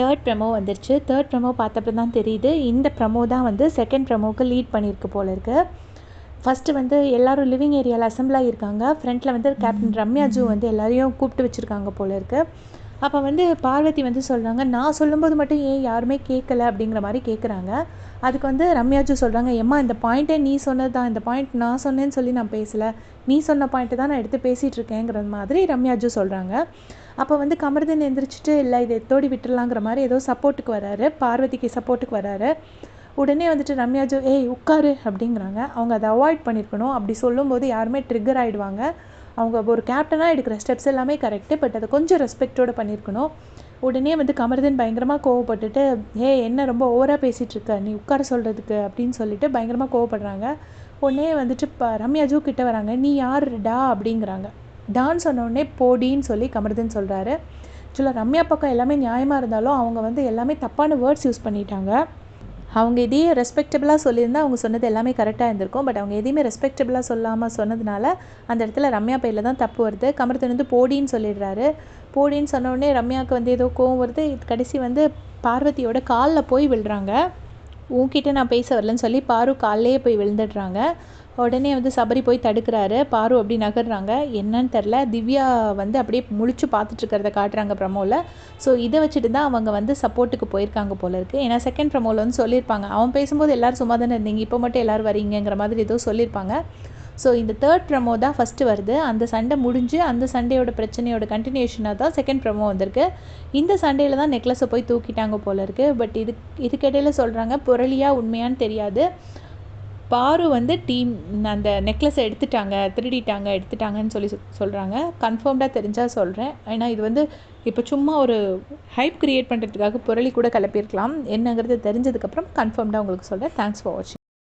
Third promo வந்துருச்சு. Third promo பார்த்தப்ப தான் தெரியுது. இந்த ப்ரமோ தான் வந்து செகண்ட் ப்ரமோவுக்கு லீட் பண்ணியிருக்கு போல இருக்குது ஃபஸ்ட்டு வந்து எல்லோரும் லிவிங் ஏரியாவில் அசம்பிள் ஆகியிருக்காங்க. ஃப்ரண்ட்டில் வந்து கேப்டன் ரம்யாஜு வந்து எல்லாரையும் கூப்பிட்டு வச்சுருக்காங்க போல இருக்குது அப்போ வந்து பார்வதி வந்து சொல்கிறாங்க நான் சொல்லும்போது மட்டும் ஏன் யாருமே கேட்கல அப்படிங்கிற மாதிரி கேட்குறாங்க அதுக்கு வந்து ரம்யாஜு சொல்கிறாங்க எம்மா இந்த பாயிண்ட்டே நீ சொன்னது தான் இந்த பாயிண்ட் நான் சொன்னேன்னு சொல்லி நான் பேசலை. நீ சொன்ன பாயிண்ட்டு தான் நான் எடுத்து பேசிகிட்டு இருக்கேங்கிற மாதிரி ரம்யாஜு சொல்கிறாங்க அப்போ வந்து கமர்தன் எந்திரிச்சிட்டு இல்லை இதை எத்தோடி விட்டுடலாங்கிற மாதிரி ஏதோ சப்போர்ட்டுக்கு வராரு. பார்வதிக்கு சப்போர்ட்டுக்கு வராரு. உடனே வந்துட்டு ரம்யாஜு ஏய் உட்காரு அப்படிங்கிறாங்க. அவங்க அதை அவாய்ட் பண்ணியிருக்கணும் அப்படி சொல்லும்போது யாருமே ட்ரிகர் ஆகிடுவாங்க அவங்க ஒரு கேப்டனாக எடுக்கிற ஸ்டெப்ஸ் எல்லாமே கரெக்டு பட் அதை கொஞ்சம் ரெஸ்பெக்டோடு பண்ணியிருக்கணும் உடனே வந்து கமர்தன் பயங்கரமாக கோவப்பட்டுட்டு ஏ என்ன ரொம்ப ஓவராக பேசிகிட்ருக்க நீ உட்கார சொல்கிறதுக்கு அப்படின்னு சொல்லிட்டு பயங்கரமாக கோவப்படுறாங்க. உடனே வந்துட்டு இப்போ ரம்யா ஜூ கிட்ட வராங்க. நீ யார் டா அப்படிங்கிறாங்க. டான் சொன்னோடனே போடின்னு சொல்லி கமர்தன் சொல்கிறாரு ஆக்சுவலாக ரம்யா பக்கம் எல்லாமே நியாயமாக இருந்தாலும் அவங்க வந்து எல்லாமே தப்பான வேர்ட்ஸ் யூஸ் பண்ணிட்டாங்க. அவங்க இதையே ரெஸ்பெக்டபுளாக சொல்லியிருந்தால் அவங்க சொன்னது எல்லாமே கரெக்டாக இருந்திருக்கும். பட் அவங்க எதையுமே ரெஸ்பெக்டபுளாக சொல்லாமல் சொன்னதுனால அந்த இடத்துல ரம்யா பேரில் தான் தப்பு வருது. கமர்த்தன் வந்து போடின்னு சொல்லிடுறாரு. போடின்னு சொன்னோடனே ரம்யாவுக்கு வந்து ஏதோ கோவம் வருது. இது கடைசி வந்து பார்வதியோட காலில் போய் விழுறாங்க. உன்கிட்ட நான் பேச வரலன்னு சொல்லி பாரு காலிலேயே போய் விழுந்துடுறாங்க. உடனே வந்து சபரி போய் தடுக்கிறாரு. பாரு அப்படி நகர்றாங்க. என்னன்னு தெரில திவ்யா வந்து அப்படியே முழிச்சு பார்த்துட்ருக்கிறத காட்டுறாங்க ப்ரமோவில் ஸோ இதை வச்சுட்டு தான் அவங்க வந்து சப்போர்ட்டுக்கு போயிருக்காங்க போல இருக்குது ஏன்னா செகண்ட் ப்ரமோவில் வந்து சொல்லியிருப்பாங்க. அவன் பேசும்போது எல்லோரும் சும்மா தானே இருந்தீங்க. இப்போ மட்டும் எல்லோரும் வரீங்கிற மாதிரி ஏதோ சொல்லியிருப்பாங்க. ஸோ இந்த தேர்ட் ப்ரமோ தான் ஃபஸ்ட்டு வருது. அந்த சண்டை முடிஞ்சு அந்த சண்டையோட பிரச்சனையோட கண்டினியூஷனாக தான் செகண்ட் ப்ரமோ வந்திருக்கு. இந்த சண்டையில் தான் நெக்லஸை போய் தூக்கிட்டாங்க போல இருக்குது பட் இது இதுக்கிடையில் சொல்கிறாங்க புரளியாக உண்மையான்னு தெரியாது. பாரு வந்து டீம் அந்த நெக்லஸை எடுத்துட்டாங்க திருடிட்டாங்க எடுத்துட்டாங்கன்னு சொல்லி சொல்கிறாங்க கன்ஃபார்ம்டாக தெரிஞ்சால் சொல்கிறேன் ஏன்னா இது வந்து இப்போ சும்மா ஒரு ஹைப் க்ரியேட் பண்ணுறதுக்காக புரளி கூட கிளப்பியிருக்கலாம். என்னங்கிறது தெரிஞ்சதுக்கப்புறம் கன்ஃபார்ம்டாக உங்களுக்கு சொல்கிறேன் தேங்க்ஸ் ஃபார் வாட்சிங்